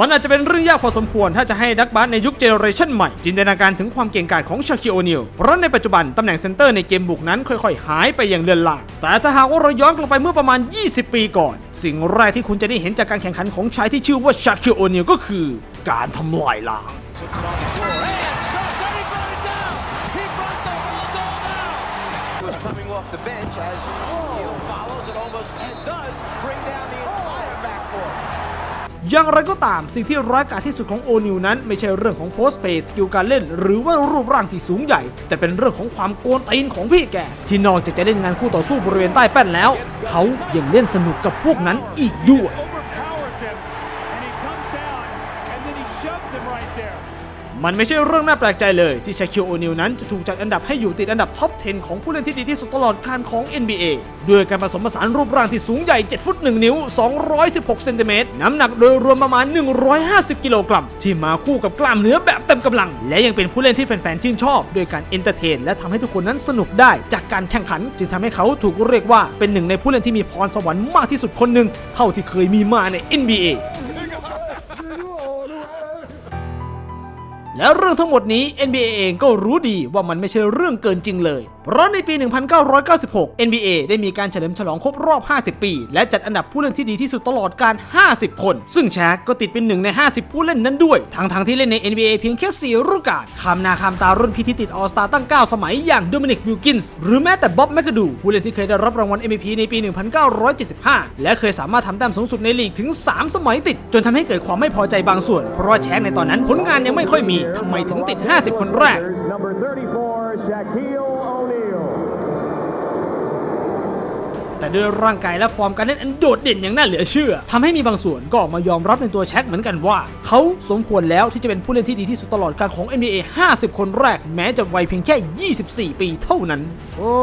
มันอาจจะเป็นเรื่องยากพอสมควรถ้าจะให้นักบาสในยุคเจเนอเรชันใหม่ จินตนาการถึงความเก่งกาจของชาคิโอนิลเพราะในปัจจุบันตำแหน่งเซนเตอร์ในเกมบุกนั้นค่อยๆ หายไปอย่างเลือนลางแต่ถ้าหากว่าเราย้อนกลับไปเมื่อประมาณ 20 ปีก่อน สิ่งแรกที่คุณจะได้เห็นจากการแข่งขันของชายที่ชื่อว่าชาคิโอนิลก็คือ การทำลายล้าง อย่างไรก็ตามสิ่งที่ร้ายกาจที่สุดของโอนิวนั้น ไม่ใช่เรื่องของโพสเพย์สกิลการเล่น หรือว่ารูปร่างที่สูงใหญ่ แต่เป็นเรื่องของความโกนตีนของพี่แก ที่นอกจากจะเล่นงานคู่ต่อสู้บริเวณใต้แป้นแล้ว เขายังเล่นสนุกกับพวกนั้นอีกด้วย มันไม่ใช่เรื่องน่าแปลกใจเลยที่ชาคิโอโอนิลนั้นจะถูกจัดอันดับให้อยู่ติดอันดับท็อป 10 ของผู้เล่นที่ดีที่สุดตลอดการของ NBA ด้วยการผสมผสานรูปร่างที่สูงใหญ่ 7 ฟุต 1 นิ้ว 216 เซนติเมตร น้ำหนักโดยรวมประมาณ 150 กิโลกรัม ที่มาคู่กับกล้ามเนื้อแบบเต็มกำลัง และยังเป็นผู้เล่นที่แฟนๆชื่นชอบโดยการเอนเตอร์เทนและทำให้ทุกคนนั้นสนุกได้ จากการแข่งขัน จึงทำให้เขาถูกเรียกว่าเป็นหนึ่งในผู้เล่นที่มีพรสวรรค์มากที่สุดคนหนึ่งเท่าที่เคยมีมาใน NBA และเรื่องทั้งหมดนี้ NBA เองก็รู้ดีว่ามันไม่ใช่เรื่องเกินจริงเลย ราะในปี 1996 NBA ได้มีการเฉลิมฉลองครบรอบ 50 ปี และจัดอันดับผู้เล่นที่ดีที่สุดตลอดการ 50 คน ซึ่งแชกก็ติดเป็นหนึ่งใน 50 ผู้เล่นนั้นด้วยทั้งทางๆที่เล่นใน NBA เพียงแค่ 4 ฤดูกาลคำนาคำตารุ่นพี่ที่ติดออสตาตั้ง 9 สมัยอย่างโดมินิกวิลกินส์หรือแม้แต่บ๊อบแมคกาดูผู้เล่นที่เคยได้รับรางวัล MVP ในปี 1975 และเคยสามารถทำแต้มสูงสุดในลีกถึง 3 สมัยติด จนทำให้เกิดความไม่พอใจบางส่วน เพราะว่าแชกในตอนนั้นผลงานยังไม่ค่อยมีทำไมถึงติด 50 คนแรก number 34, Shaquille แต่ด้วยร่างกายและฟอร์มการเล่นอันโดดเด่นอย่างน่าเหลือเชื่อทำให้มีบางส่วนก็ออกมายอมรับในตัวแช็คเหมือนกันว่า เขาสมควรแล้วที่จะเป็นผู้เล่นที่ดีที่สุดตลอดการของ NBA 50 คนแรกแม้จะวัยเพียงแค่ 24 ปีเท่านั้น โอ้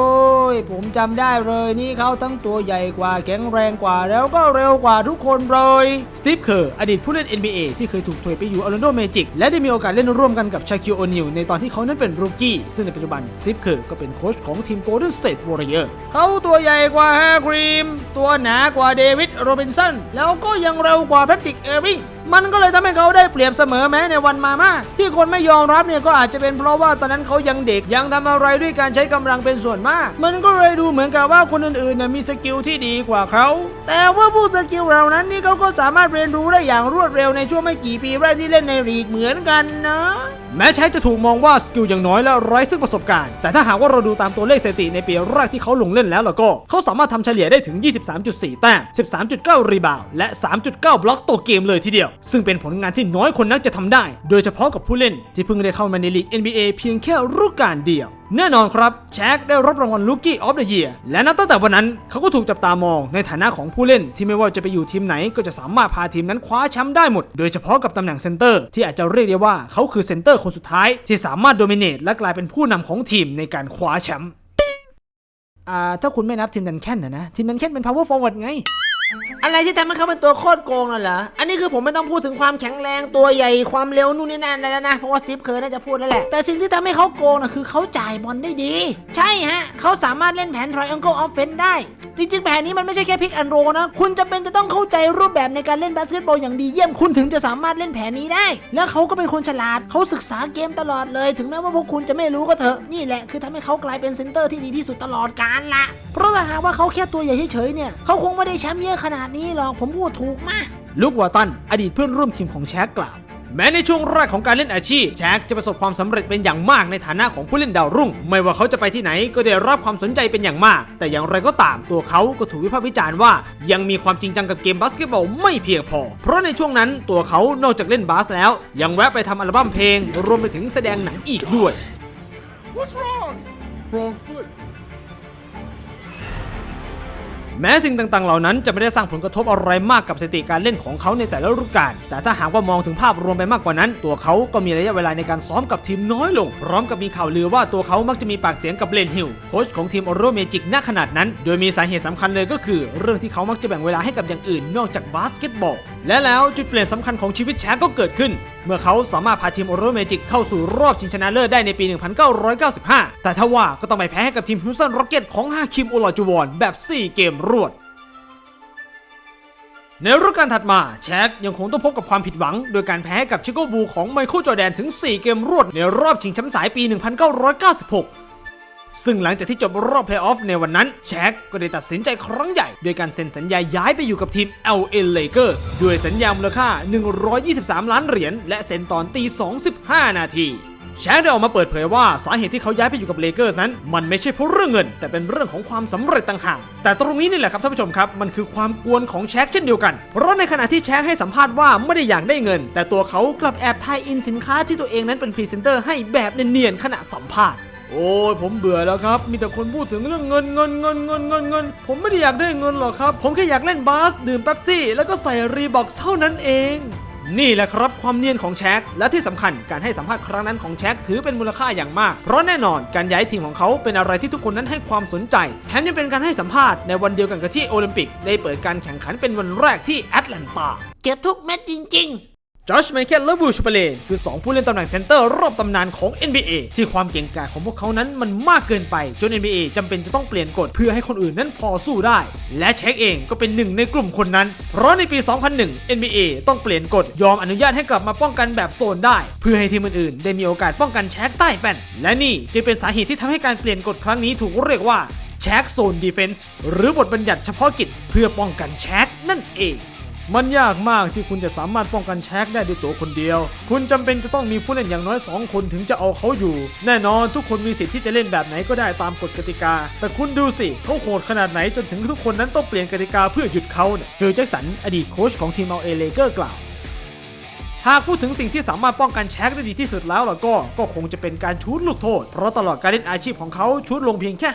ย ผมจำได้เลยนี่เขาทั้งตัวใหญ่กว่าแข็งแรงกว่าแล้วก็เร็วกว่าทุกคนเลยสตีฟเคอร์อดีตผู้เล่น NBA ที่เคยถูกเทรดไปอยู่ออร์แลนโดเมจิกและได้มีโอกาสเล่นร่วมกันกับชาคิโอนิลในตอนที่เขานั้นเป็นรูกี้ซึ่งในปัจจุบันสตีฟเคอร์ก็เป็นโค้ชของทีม Golden State Warrior เขาตัวใหญ่กว่าแฮร์ครีม ตัวหนากว่าเดวิดโรบินสัน แล้วก็ยังเร็วกว่าแพทริกเอริง มันก็เลยทำให้เขาได้เปรียบเสมอแม้ในวันมาม่าที่คนไม่ยอมรับเนี่ยก็อาจจะเป็นเพราะว่าตอนนั้นเขายังเด็กยังทำอะไรด้วยการใช้กำลังเป็นส่วนมาก มันก็เลยดูเหมือนกับว่าคนอื่นๆน่ะมีสกิลที่ดีกว่าเขา แต่ว่าผู้สกิลเหล่านั้นนี่เขาก็สามารถเรียนรู้ได้อย่างรวดเร็วในช่วงไม่กี่ปีแรกที่เล่นในลีกเหมือนกันนะแม้ใช้จะถูกมองว่าสกิลอย่างน้อยและไร้ซึ่งประสบการณ์ แต่ถ้าหากว่าเราดูตามตัวเลขสถิติในปีแรกที่เขาลงเล่นแล้วล่ะก็ เขาสามารถทำเฉลี่ยได้ถึง 23.4 แต้ม 13.9 รีบาว และ 3.9 บล็อกต่อเกมเลยทีเดียวซึ่งเป็นผลงานที่น้อยคนนักจะทำได้ โดยเฉพาะกับผู้เล่นที่เพิ่งได้เข้ามาในลีก NBA เพียงแค่ฤดูกาลเดียว แน่นอนครับแช็คได้รับรางวัล Rookie of the Year และนับตั้งแต่วันนั้นเขาก็ถูกจับตามองในฐานะของผู้เล่นที่ไม่ว่าจะไปอยู่ทีมไหนก็จะสามารถพาทีมนั้นคว้าแชมป์ได้หมด โดยเฉพาะกับตำแหน่งเซนเตอร์ที่อาจจะเรียกได้ว่าเขาคือเซนเตอร์คนสุดท้ายที่สามารถโดมิเนตและกลายเป็นผู้นำของทีมในการคว้าแชมป์ถ้าคุณไม่นับทีมดันแคนนะนะทีมดันแค่นเป็น power forward ไง อะไรที่ทำให้เขาเป็นตัวโคตรโกงน่ะเหรอ อันนี้คือผมไม่ต้องพูดถึงความแข็งแรงตัวใหญ่ความเร็วนู่นนี่นั่นอะไรแล้วนะ เพราะว่าสตีฟเคอร์น่าจะพูดนั่นแหละ แต่สิ่งที่ทำให้เขาโกงน่ะคือเขาจ่ายบอลได้ดี ใช่ฮะ เขาสามารถเล่นแผน triangle offense ได้ จริง ๆ แผนนี้มันไม่ใช่แค่พิกแอนโรนะ คุณจะเป็นจะต้องเข้าใจรูปแบบในการเล่นบาสเกตบอลอย่างดีเยี่ยมคุณถึงจะสามารถเล่นแผนนี้ได้ แล้วเขาก็เป็นคนฉลาดเขาศึกษาเกมตลอดเลย ถึงแม้ว่าพวกคุณจะไม่รู้ก็เถอะนี่แหละคือทำให้เขากลายเป็นเซนเตอร์ที่ดีที่สุดตลอดกาลละเพราะถ้าหากว่าเขาแค่ตัวใหญ่เฉยๆเนี่ยเขาคงไม่ได้แชมป์เยอะขนาดนี้หรอกผมพูดถูกมากลุควอตัน อดีตเพื่อนร่วมทีมของแช็กกล่าวแม้ในช่วงแรกของการเล่นอาชีพแช็กจะประสบความสำเร็จเป็นอย่างมากในฐานะของผู้เล่นดาวรุ่ง ไม่ว่าเขาจะไปที่ไหนก็ได้รับความสนใจเป็นอย่างมาก แต่อย่างไรก็ตามตัวเขาก็ถูกวิพากษ์วิจารณ์ว่า ยังมีความจริงจังกับเกมบาสเกตบอลไม่เพียงพอ เพราะในช่วงนั้นตัวเขานอกจากเล่นบาสแล้ว ยังแวะไปทำอัลบั้มเพลง รวมไปถึงแสดงหนังอีกด้วย What's wrong? Wrong แม้สิ่งต่างๆ เหล่านั้นจะไม่ได้สร้างผลกระทบอะไรมากกับสถิติการเล่นของเขาในแต่ละฤดูกาล แต่ถ้าหากว่ามองถึงภาพรวมไปมากกว่านั้น ตัวเขาก็มีระยะเวลาในการซ้อมกับทีมน้อยลง พร้อมกับมีข่าวลือว่าตัวเขามักจะมีปากเสียงกับเลนฮิลโค้ชของทีมออโรเมจิกณขนาดนั้น โดยมีสาเหตุสำคัญเลยก็คือ เรื่องที่เขามักจะแบ่งเวลาให้กับอย่างอื่น นอกจากบาสเกตบอล และแล้วจุดเปลี่ยนสำคัญของชีวิตแชกก็เกิดขึ้น เมื่อเขาสามารถพาทีมออโรเมจิกเข้าสู่รอบชิงชนะเลิศได้ในปี 1995 แต่ทว่าก็ต้องไปแพ้ให้กับทีมฮิวสตันร็อกเก็ตของฮาคิมโอลาจูวอนแบบ 4 เกมรวด ในฤดูกาลถัดมาแชกยังคงต้องพบกับความผิดหวัง โดยการแพ้กับชิโกบูของไมเคิลจอร์แดนถึง 4 เกมรวดในรอบชิงแชมป์สายปี 1996 ซึ่งหลังจากที่จบรอบเพลย์ออฟในวันนั้น แช็กก็ได้ตัดสินใจครั้งใหญ่โดยการเซ็นสัญญาย้ายไปอยู่กับทีม LA Lakers ด้วยสัญญามูลค่า 123 ล้านเหรียญและเซ็นตอนตี 25 นาทีแชกได้ออกมาเปิดเผยว่าสาเหตุที่เขาย้ายไปอยู่กับเลเกอร์สนั้น มันไม่ใช่เพราะเรื่องเงิน แต่เป็นเรื่องของความสำเร็จต่างหากแต่ตรงนี้นี่แหละครับท่านผู้ชมครับ มันคือความกวนของแชกเช่นเดียวกัน เพราะในขณะที่แชกให้สัมภาษณ์ว่าไม่ได้อยากได้เงิน แต่ตัวเขากลับแอบทายอินสินค้าที่ตัวเองนั้นเป็นพรีเซนเตอร์ให้แบบเนียนๆขณะสัมภาษณ์ โอ้ยผมเบื่อแล้วครับ มีแต่คนพูดถึงเรื่องเงินเงินเงินเงินเงินเงิน ผมไม่ได้อยากได้เงินหรอกครับ ผมแค่อยากเล่นบาส ดื่มเป๊ปซี่ แล้วก็ใส่รีบอกเท่านั้นเอง นี่แหละครับความเนียนของแช็คและที่สำคัญการให้สัมภาษณ์ครั้งนั้นของแช็คถือเป็นมูลค่าอย่างมาก เพราะแน่นอนการย้ายทีมของเขาเป็นอะไรที่ทุกคนนั้นให้ความสนใจ แถมยังเป็นการให้สัมภาษณ์ในวันเดียวกันกับที่โอลิมปิก ได้เปิดการแข่งขันเป็นวันแรกที่แอตแลนตาเก็บทุกเม็ดจริง ๆ จอชไมเคิลและวูชเปเลนคือ 2 ผู้เล่นตำแหน่งเซนเตอร์รอบตำนานของ NBA ที่ความเก่งกาจของพวกเขานั้นมันมากเกินไป จน NBA จำเป็นจะต้องเปลี่ยนกฎเพื่อให้คนอื่นนั้นพอสู้ได้ และเช็คเองก็เป็นหนึ่งในกลุ่มคนนั้น เพราะในปี 2001 NBA ต้องเปลี่ยนกฎยอมอนุญาตให้กลับมาป้องกันแบบโซนได้ เพื่อให้ทีมอื่นๆได้มีโอกาสป้องกันแช็คใต้แป้นและนี่จึงเป็นสาเหตุที่ทำให้การเปลี่ยนกฎครั้งนี้ถูกเรียกว่าแช็คโซนดีเฟนส์หรือบทบัญญัติเฉพาะกิจเพื่อป้องกันแช็คนั่นเอง มันยากมากที่คุณจะสามารถป้องกันแช็กได้ด้วยตัวคนเดียว คุณจำเป็นจะต้องมีผู้เล่นอย่างน้อย 2 คนถึงจะเอาเขาอยู่ แน่นอนทุกคนมีสิทธิ์ที่จะเล่นแบบไหนก็ได้ตามกฎกติกา แต่คุณดูสิเขาโหดขนาดไหนจนถึงทุกคนนั้นต้องเปลี่ยนกติกาเพื่อหยุดเขาเนี่ยฟิลแจ็คสันอดีตโค้ชของทีมเอาเอเลเกอร์กล่าวหากพูดถึงสิ่งที่สามารถป้องกันแช็กได้ดีที่สุดแล้วล่ะก็ ก็คงจะเป็นการชูดลูกโทษ เพราะตลอดการเล่นอาชีพของเขาชูดลงเพียงแค่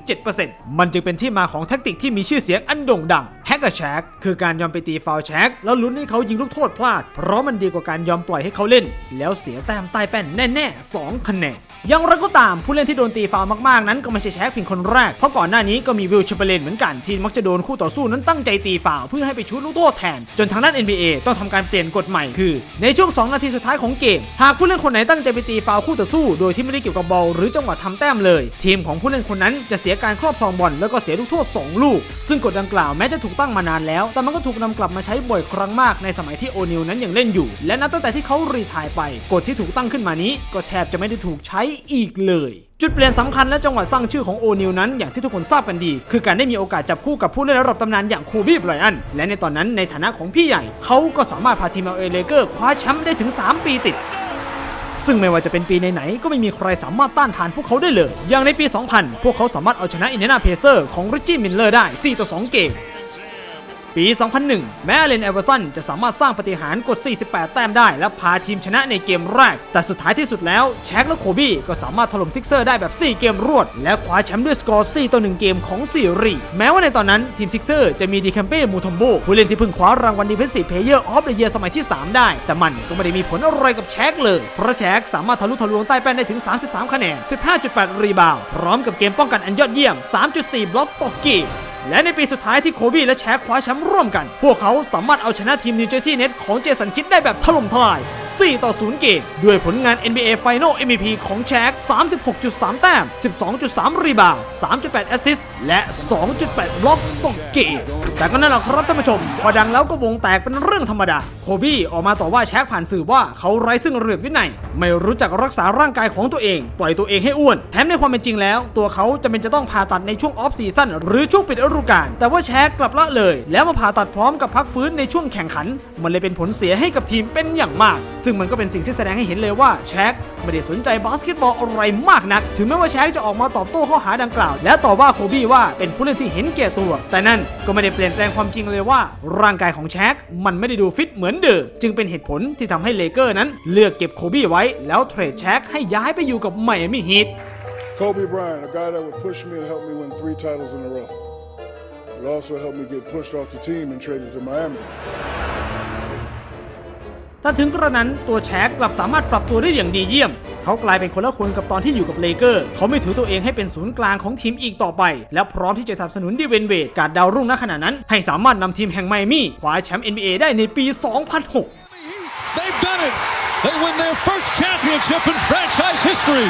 52.7%มันจึงเป็นที่มาของแทคติกที่มีชื่อเสียงอันโด่งดัง แฮกเกอร์แชกคือการยอมไปตีฟาวล์แชกแล้วลุ้นให้เขายิงลูกโทษพลาด เพราะมันดีกว่าการยอมปล่อยให้เขาเล่น แล้วเสียแต้มใต้แป้นแน่ๆ2คะแนนอย่างไรก็ตามผู้เล่นที่โดนตีฟาวล์มากๆนั้นก็ไม่ใช่แชกเพียงคนแรก เพราะก่อนหน้านี้ก็มีวิลเชเปเลนเหมือนกันที่มักจะโดนคู่ต่อสู้นั้นตั้งใจตีฟาวล์เพื่อให้ไปชูดลูกโทษแทน จนทางด้าน NBA ต้องทำการเปลี่ยนกฎใหม่คือ ในช่วง 2 นาทีสุดท้ายของเกม หากผู้เล่นคนไหนตั้งใจไปตีฟาวล์คู่ต่อสู้ โดยที่ไม่ได้เกี่ยวกับบอลหรือจังหวะทำแต้มเลย ทีมของผู้เล่นคนนั้นจะเสียการครอบครองบอลแล้วก็เสียลูกโทษ 2 ลูก ซึ่งกฎดังกล่าวแม้จะถูกตั้งมานานแล้ว แต่มันก็ถูกนำกลับมาใช้บ่อยครั้งมากในสมัยที่โอนิลนั้นยังเล่นอยู่ และนับตั้งแต่ที่เขารีทายไป กฎที่ถูกตั้งขึ้นมานี้ ก็แทบจะไม่ได้ถูกใช้อีกเลยจุดเปลี่ยนสำคัญและจังหวะสร้างชื่อของโอนิลนั้นอย่างที่ทุกคนทราบกันดี คือการได้มีโอกาสจับคู่กับผู้เล่นระดับตำนานอย่างโคบีไบรอัน และในตอนนั้นในฐานะของพี่ใหญ่ เขาก็สามารถพาทีมเอเลเกอร์คว้าแชมป์ได้ถึง 3 ปีติด ซึ่งไม่ว่าจะเป็นปีไหนๆก็ไม่มีใครสามารถต้านทานพวกเขาได้เลย อย่างในปี 2000 พวกเขาสามารถเอาชนะอินเดียนาเพเซอร์ของริจี้มิลเลอร์ได้ 4 ต่อ 2 เกม ปี 2001 แม้เลนเอเวอร์สันจะสามารถสร้างปฏิหารกด 48 แต้มได้ และพาทีมชนะในเกมแรก แต่สุดท้ายที่สุดแล้วแช็กและโคบี้ก็สามารถถล่มซิกเซอร์ได้แบบ 4 เกมรวด และคว้าแชมป์ด้วยสกอร์ 4 ต่อ 1 เกมของซีรีส์แม้ว่าในตอนนั้นทีมซิกเซอร์จะมีดีแคมเป้มูทอมโบผู้เล่นที่เพิ่งคว้ารางวัล Defensive Player of the Year สมัยที่ 3 ได้ แต่มันก็ไม่ได้มีผลอะไรกับแช็กเลยเพราะแช็กสามารถทะลุทะลวงใต้แป้นได้ถึง 33 คะแนน 15.8 รีบาวพร้อมกับเกมป้องกันอันยอดเยี่ยม 3.4 บล็อกต่อเกม และในปีสุดท้ายที่โคบี้และแชคคว้าแชมป์ร่วมกัน พวกเขาสามารถเอาชนะทีมนิวเจอร์ซีย์เน็ตของเจสันคิดได้แบบถล่มทลาย4 ต่อ 0 เกม ด้วยผลงาน NBA Final MVP ของแชค36.3 แต้ม 12.3 รีบาว 3.8 แอสซิสต์และ 2.8 บล็อกต่อเกม แต่ก็นั่นแหละครับท่านผู้ชม พอดังแล้วก็วงแตกเป็นเรื่องธรรมดา โคบี้ออกมาต่อว่าแชคผ่านสื่อว่าเขาไร้ซึ่งระเบียบวินัย ไม่รู้จักรักษาร่างกายของตัวเอง ปล่อยตัวเองให้อ้วน แถมในความเป็นจริงแล้ว ตัวเขาจะเป็นจะต้องผ่าตัดในช่วงออฟซีซั่นหรือช่วงปิดฤดูกาลแต่ว่าแชคกลับละเลย แล้วมาผ่าตัดพร้อมกับพักฟื้นในช่วงแข่งขัน มันเลยเป็นผลเสียให้กับทีมเป็นอย่างมากซึ่งมันก็เป็นสิ่งที่แสดงให้เห็นเลยว่าแชคไม่ได้สนใจบาสเกตบอลอะไรมากนัก ถึงแม้ว่าแชคจะออกมาตอบโต้ข้อหาดังกล่าว และต่อว่าโคบี้ว่าเป็นผู้เล่นที่เห็นแก่ตัว แต่นั่นก็ไม่ได้เปลี่ยนแปลงความจริงเลยว่า ร่างกายของแชคมันไม่ได้ดูฟิตเหมือนเดิมจึงเป็นเหตุผลที่ทำให้เลเกอร์นั้น เลือกเก็บโคบี้ไว้ แล้วเทรดแชคให้ย้ายไปอยู่กับไมอามี่ฮีท Kobe Bryant, a guy that would push me and help me win three titles in a row. But also helped me get pushed off the team and traded to Miami. แต่ถึงกระนั้นตัวแชกกลับสามารถปรับตัวได้อย่างดีเยี่ยม เขากลายเป็นคนละคนกับตอนที่อยู่กับเลเกอร์ เขาไม่ถือตัวเองให้เป็นศูนย์กลางของทีมอีกต่อไป และพร้อมที่จะสนับสนุนดีเวนเวดการดาวรุ่งณขณะนั้น ให้สามารถนำทีมแห่งไมอามี่คว้าแชมป์ NBA ได้ในปี 2006 They've done it. They win their first championship in franchise history.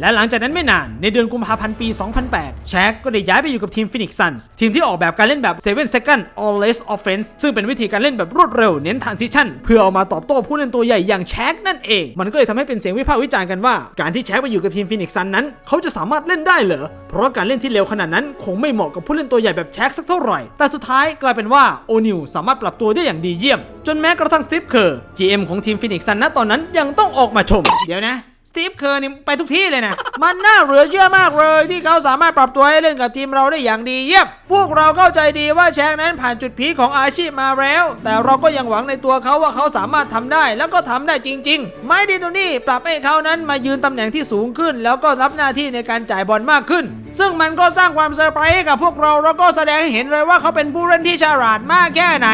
และหลังจากนั้นไม่นานในเดือนกุมภาพันธ์ปี 2008 แชกก็ได้ย้ายไปอยู่กับทีม Phoenix Suns ทีมที่ออกแบบการเล่นแบบ 7 second or less offense ซึ่งเป็นวิธีการเล่นแบบรวดเร็วเน้น transition เพื่อเอามาตอบโต้ผู้เล่นตัวใหญ่อย่างแชกนั่นเอง มันก็เลยทำให้เป็นเสียงวิพากษ์วิจารณ์กันว่า การที่แชกไปอยู่กับทีม Phoenix Suns นั้น เขาจะสามารถเล่นได้เหรอเพราะการเล่นที่เร็วขนาดนั้นคงไม่เหมาะกับผู้เล่นตัวใหญ่แบบแชกสักเท่าไหร่แต่สุดท้ายกลายเป็นว่าโอนิวสามารถปรับตัวได้อย่างดีเยี่ยม จนแม้กระทั่งสตีฟเคอร์ GM ของทีม Phoenix Suns ณตอนนั้นยังต้องออกมาชมเดี๋ยวนะ สตีฟเคอร์นี่ไปทุกที่เลยนะ มันน่าเหลือเชื่อมากเลย ที่เขาสามารถปรับตัวให้เล่นกับทีมเราได้อย่างดีเยี่ยม พวกเราเข้าใจดีว่าแชงนั้นผ่านจุดพีคของอาชีพมาแล้ว แต่เราก็ยังหวังในตัวเขาว่าเขาสามารถทำได้ แล้วก็ทำได้จริง ๆ ไม่ดีตัวนี้ปรับให้เขานั้นมายืนตำแหน่งที่สูงขึ้น แล้วก็รับหน้าที่ในการจ่ายบอลมากขึ้น ซึ่งมันก็สร้างความเซอร์ไพรส์ให้กับพวกเราแล้วก็แสดงให้เห็นเลยว่าเขาเป็นผู้เล่นที่ฉลาดมากแค่ไหน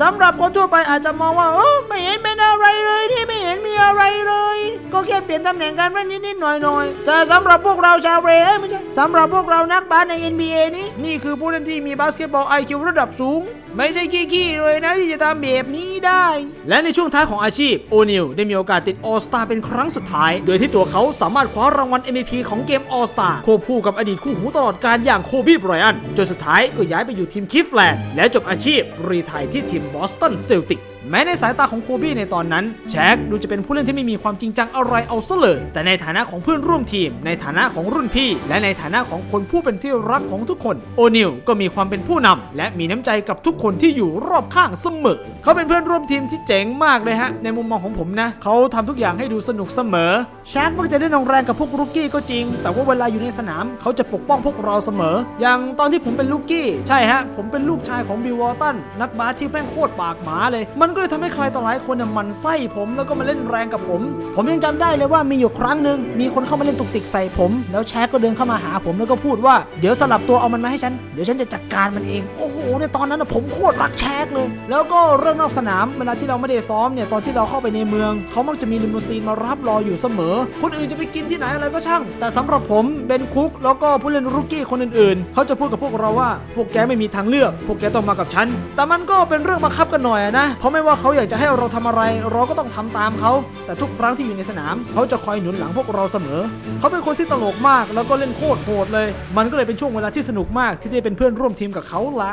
สำหรับคนทั่วไปอาจจะมองว่าโอ้ไม่เห็นเป็นอะไรเลยที่ไม่เห็นมีอะไรเลย ก็แค่เปลี่ยนตำแหน่งการเล่นนิดๆหน่อยๆแต่สำหรับพวกเราชาวเรไม่ใช่สำหรับพวกเรานักบาสใน NBA นี้นี่คือผู้เล่นที่มีบาสเกตบอล IQ ระดับสูง ไม่ใช่ขี้ๆเลยนะที่จะทำแบบนี้ได้ และในช่วงท้ายของอาชีพโอนิลได้มีโอกาสติด All Star เป็นครั้งสุดท้าย โดยที่ตัวเขาสามารถคว้ารางวัล MVP ของเกม All Star ควบคู่กับอดีตคู่หูตลอดการอย่างโคบีไบรอันจนสุดท้ายก็ย้ายไปอยู่ทีมคิฟแลนด์และจบอาชีพรีไทร์ที่ทีมบอสตันเซลติก แม้ในสายตาของโคบี้ในตอนนั้นแช็กดูจะเป็นผู้เล่นที่ไม่มีความจริงจังอะไรเอาซะเลยแต่ในฐานะของเพื่อนร่วมทีม ในฐานะของรุ่นพี่ และในฐานะของคนผู้เป็นที่รักของทุกคน โอนิลก็มีความเป็นผู้นำและมีน้ำใจกับทุกคนที่อยู่รอบข้างเสมอ เขาเป็นเพื่อนร่วมทีมที่เจ๋งมากเลยฮะในมุมมองของผมนะ เขาทำทุกอย่างให้ดูสนุกเสมอ แช็กมักจะได้นองแรงกับพวกรุกกี้ก็จริง แต่ว่าเวลาอยู่ในสนามเขาจะปกป้องพวกเราเสมอ อย่างตอนที่ผมเป็นลูกกี้ใช่ฮะ ผมเป็นลูกชายของบิลวอตันนักบาสที่แม่งโคตรปากหมาเลย มันก็เลยทำให้ใครต่อหลายคนน่ะหมันไส้ผมแล้วก็มาเล่นแรงกับผม ผมยังจำได้เลยว่ามีอยู่ครั้งหนึ่งมีคนเข้ามาเล่นตุกติกใส่ผม แล้วแชกก็เดินเข้ามาหาผมแล้วก็พูดว่าเดี๋ยวสลับตัวเอามันมาให้ฉันเดี๋ยวฉันจะจัดการมันเองโอ้โหในตอนนั้นผมโคตรรักแชกเลย แล้วก็เรื่องนอกสนามเวลาที่เราไม่ได้ซ้อมเนี่ยตอนที่เราเข้าไปในเมืองเขามักจะมีลิมูซีนมารับรออยู่เสมอคนอื่นจะไปกินที่ไหนอะไรก็ช่าง แต่สำหรับผมเบนคุกแล้วก็ผู้เล่นรุกกี้คนอื่นๆ เขาจะพูดกับพวกเราว่า พวกแกไม่มีทางเลือก พวกแกต้องมากับฉัน แต่มันก็เป็นเรื่องบังคับกันหน่อยนะ เพราะไม่ว่าเขาอยากจะให้เราทำอะไร เราก็ต้องทำตามเขา แต่ทุกครั้งที่อยู่ในสนาม เขาจะคอยหนุนหลังพวกเราเสมอ เขาเป็นคนที่ตลกมากแล้วก็เล่นโคตรโหดเลย มันก็เลยเป็นช่วงเวลาที่สนุกมากที่ได้เป็นเพื่อนร่วมทีมกับเขาละ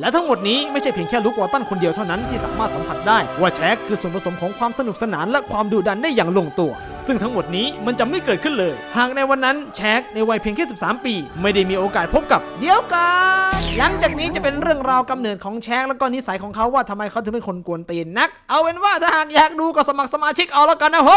และทั้งหมดนี้ไม่ใช่เพียงแค่ลุกวอตันคนเดียวเท่านั้นที่สามารถสัมผัสได้ว่าแชกคือส่วนผสมของความสนุกสนานและความดุดันได้อย่างลงตัว ซึ่งทั้งหมดนี้มันจะไม่เกิดขึ้นเลย หากในวันนั้นแชกในวัยเพียงแค่ 13 ปี ไม่ได้มีโอกาสพบกับเดียวกันหลังจากนี้จะเป็นเรื่องราวกำเนิดของแชกแล้วก็นิสัยของเขาว่าทำไมเขาถึงเป็นคนกวนตีนนัก เอาเป็นว่าถ้าหากอยากดูก็สมัครสมาชิกเอาแล้วกันนะเฮ้ย